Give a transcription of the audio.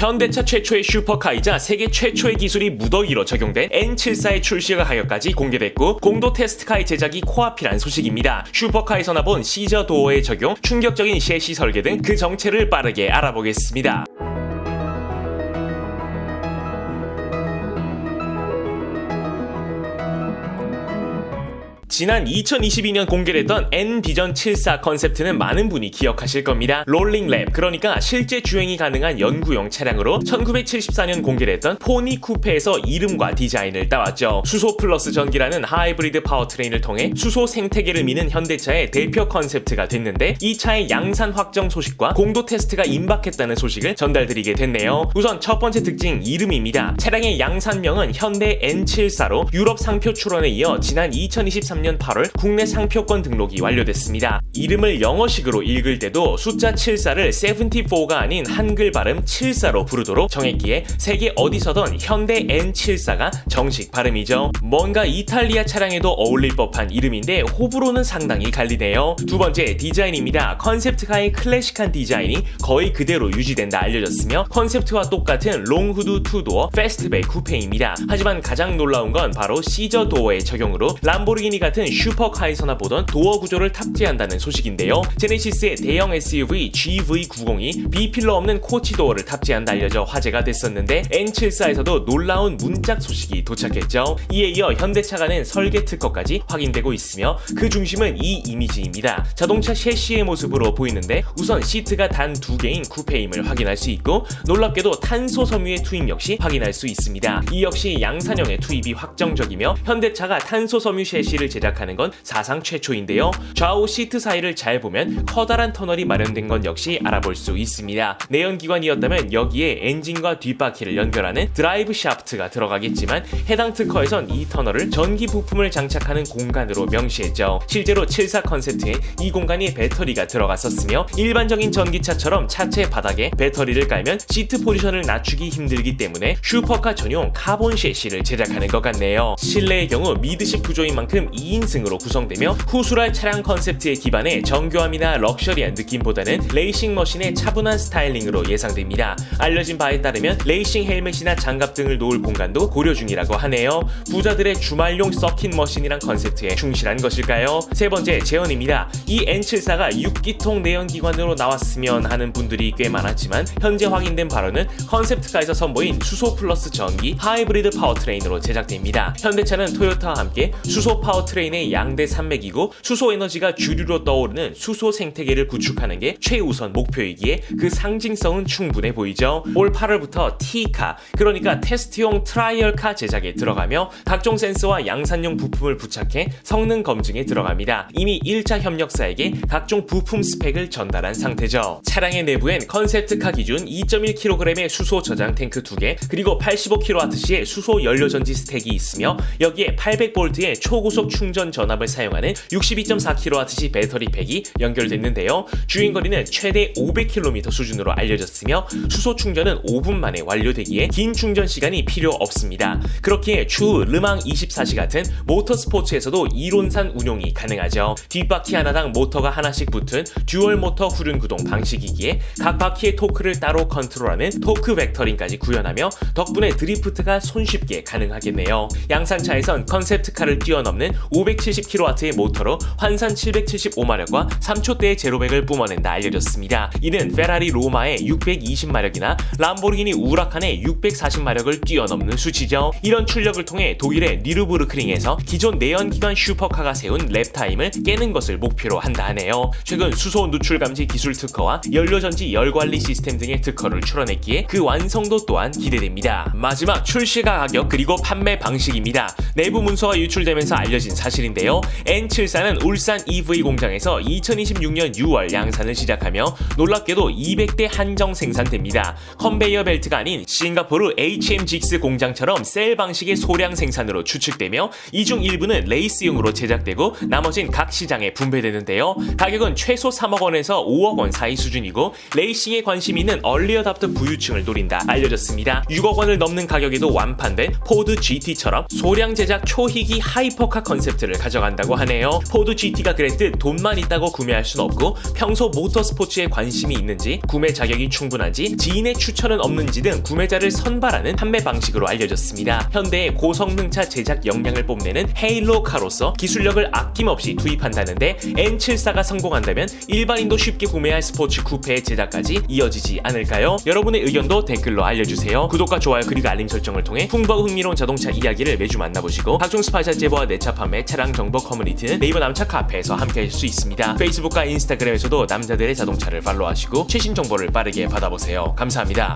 현대차 최초의 슈퍼카이자 세계 최초의 기술이 무더기로 적용된 N74의 출시가 가격까지 공개됐고 공도 테스트카의 제작이 코앞이란 소식입니다. 슈퍼카에서 나본 시저 도어의 적용, 충격적인 셰시 설계 등 그 정체를 빠르게 알아보겠습니다. 지난 2022년 공개됐던 N 비전 74 컨셉트는 많은 분이 기억하실 겁니다. 롤링랩, 그러니까 실제 주행이 가능한 연구용 차량으로 1974년 공개됐던 포니 쿠페에서 이름과 디자인을 따왔죠. 수소 플러스 전기라는 하이브리드 파워트레인을 통해 수소 생태계를 미는 현대차의 대표 컨셉트가 됐는데 이 차의 양산 확정 소식과 공도 테스트가 임박했다는 소식을 전달드리게 됐네요. 우선 첫 번째 특징 이름입니다. 차량의 양산명은 현대 N74로 유럽 상표 출원에 이어 지난 2023년 2023년 8월 국내 상표권 등록이 완료됐습니다. 이름을 영어식으로 읽을 때도 숫자 74를 74가 아닌 한글 발음 74로 부르도록 정했기에 세계 어디서든 현대 N74가 정식 발음이죠. 뭔가 이탈리아 차량에도 어울릴 법한 이름인데 호불호는 상당히 갈리네요. 두 번째 디자인입니다. 컨셉트카의 클래식한 디자인이 거의 그대로 유지된다 알려졌으며 컨셉트와 똑같은 롱후드 투도어 패스트백 쿠페입니다. 하지만 가장 놀라운 건 바로 시저 도어의 적용으로 람보르기니가 같은 슈퍼카에서나 보던 도어 구조를 탑재한다는 소식인데요. 제네시스의 대형 SUV GV90이 B필러 없는 코치 도어를 탑재한다 알려져 화제가 됐었는데 N74에서도 놀라운 문짝 소식이 도착했죠. 이에 이어 현대차가는 설계 특허까지 확인되고 있으며 그 중심은 이 이미지입니다. 자동차 셰시의 모습으로 보이는데 우선 시트가 단 두 개인 쿠페임을 확인할 수 있고 놀랍게도 탄소 섬유의 투입 역시 확인할 수 있습니다. 이 역시 양산형의 투입이 확정적이며 현대차가 탄소 섬유 셰시를 제작하는 건 사상 최초인데요. 좌우 시트 사이를 잘 보면 커다란 터널이 마련된 건 역시 알아볼 수 있습니다. 내연기관이었다면 여기에 엔진과 뒷바퀴를 연결하는 드라이브 샤프트가 들어가겠지만 해당 특허에선 이 터널을 전기 부품을 장착하는 공간으로 명시했죠. 실제로 74 컨셉트에 이 공간이 배터리가 들어갔었으며 일반적인 전기차처럼 차체 바닥에 배터리를 깔면 시트 포지션을 낮추기 힘들기 때문에 슈퍼카 전용 카본 셰시를 제작하는 것 같네요. 실내의 경우 미드식 구조인 만큼 2인승으로 구성되며 후술할 차량 컨셉트에 기반해 정교함이나 럭셔리한 느낌보다는 레이싱 머신의 차분한 스타일링으로 예상됩니다. 알려진 바에 따르면 레이싱 헬멧이나 장갑 등을 놓을 공간도 고려 중이라고 하네요. 부자들의 주말용 서킷 머신이란 컨셉트에 충실한 것일까요? 세 번째 재현입니다. 이 N74가 6기통 내연기관으로 나왔으면 하는 분들이 꽤 많았지만 현재 확인된 바로는 컨셉트카에서 선보인 수소 플러스 전기 하이브리드 파워트레인으로 제작됩니다. 현대차는 토요타와 함께 수소 파워트레인 의 양대 산맥이고 수소 에너지가 주류로 떠오르는 수소 생태계를 구축하는 게 최우선 목표이기에 그 상징성은 충분해 보이죠. 올 8월부터 T카 그러니까 테스트용 트라이얼카 제작에 들어가며 각종 센서와 양산용 부품을 부착해 성능 검증에 들어갑니다. 이미 1차 협력사에게 각종 부품 스펙을 전달한 상태죠. 차량의 내부엔 컨셉트카 기준 2.1kg의 수소 저장 탱크 2개 그리고 85kWh의 수소 연료전지 스택이 있으며 여기에 800V의 초고속 충전 전압을 사용하는 62.4kWh 배터리 팩이 연결됐는데요. 주행 거리는 최대 500km 수준으로 알려졌으며 수소 충전은 5분 만에 완료되기에 긴 충전 시간이 필요 없습니다. 그렇기에 추후 르망 24시 같은 모터 스포츠에서도 이론산 운용이 가능하죠. 뒷바퀴 하나당 모터가 하나씩 붙은 듀얼 모터 후륜 구동 방식이기에 각 바퀴의 토크를 따로 컨트롤하는 토크 벡터링까지 구현하며 덕분에 드리프트가 손쉽게 가능하겠네요. 양산차에선 컨셉트카를 뛰어넘는 570kW의 모터로 환산 775마력과 3초대의 제로백을 뿜어낸다 알려졌습니다. 이는 페라리 로마의 620마력이나 람보르기니 우라칸의 640마력을 뛰어넘는 수치죠. 이런 출력을 통해 독일의 니르부르크링에서 기존 내연기관 슈퍼카가 세운 랩타임을 깨는 것을 목표로 한다 하네요. 최근 수소 누출 감지 기술 특허와 연료전지 열관리 시스템 등의 특허를 출원했기에 그 완성도 또한 기대됩니다. 마지막 출시가 가격 그리고 판매 방식입니다. 내부 문서가 유출되면서 알려진 사실인데요. N74는 울산 EV 공장에서 2026년 6월 양산을 시작하며 놀랍게도 200대 한정 생산됩니다. 컨베이어 벨트가 아닌 싱가포르 HMGX 공장처럼 셀 방식의 소량 생산으로 추측되며 이 중 일부는 레이스용으로 제작되고 나머진 각 시장에 분배되는데요. 가격은 최소 3억 원에서 5억 원 사이 수준이고 레이싱에 관심 있는 얼리어답터 부유층을 노린다 알려졌습니다. 6억 원을 넘는 가격에도 완판된 포드 GT처럼 소량 제작 초희기 하이퍼카 컨셉 트 프로덕트를 가져간다고 하네요. 포드 GT가 그랬듯 돈만 있다고 구매할 순 없고 평소 모터스포츠에 관심이 있는지 구매 자격이 충분한지 지인의 추천은 없는지 등 구매자를 선발하는 판매 방식으로 알려졌습니다. 현대의 고성능차 제작 역량을 뽐내는 헤일로 카로서 기술력을 아낌없이 투입한다는데 N74가 성공한다면 일반인도 쉽게 구매할 스포츠 쿠페의 제작까지 이어지지 않을까요? 여러분의 의견도 댓글로 알려주세요. 구독과 좋아요 그리고 알림 설정을 통해 풍부하고 흥미로운 자동차 이야기를 매주 만나보시고 각종 스파이사 제보와 내차 판매, 차량 정보 커뮤니티는 네이버 남차 카페에서 함께할 수 있습니다. 페이스북과 인스타그램에서도 남자들의 자동차를 팔로우하시고 최신 정보를 빠르게 받아보세요. 감사합니다.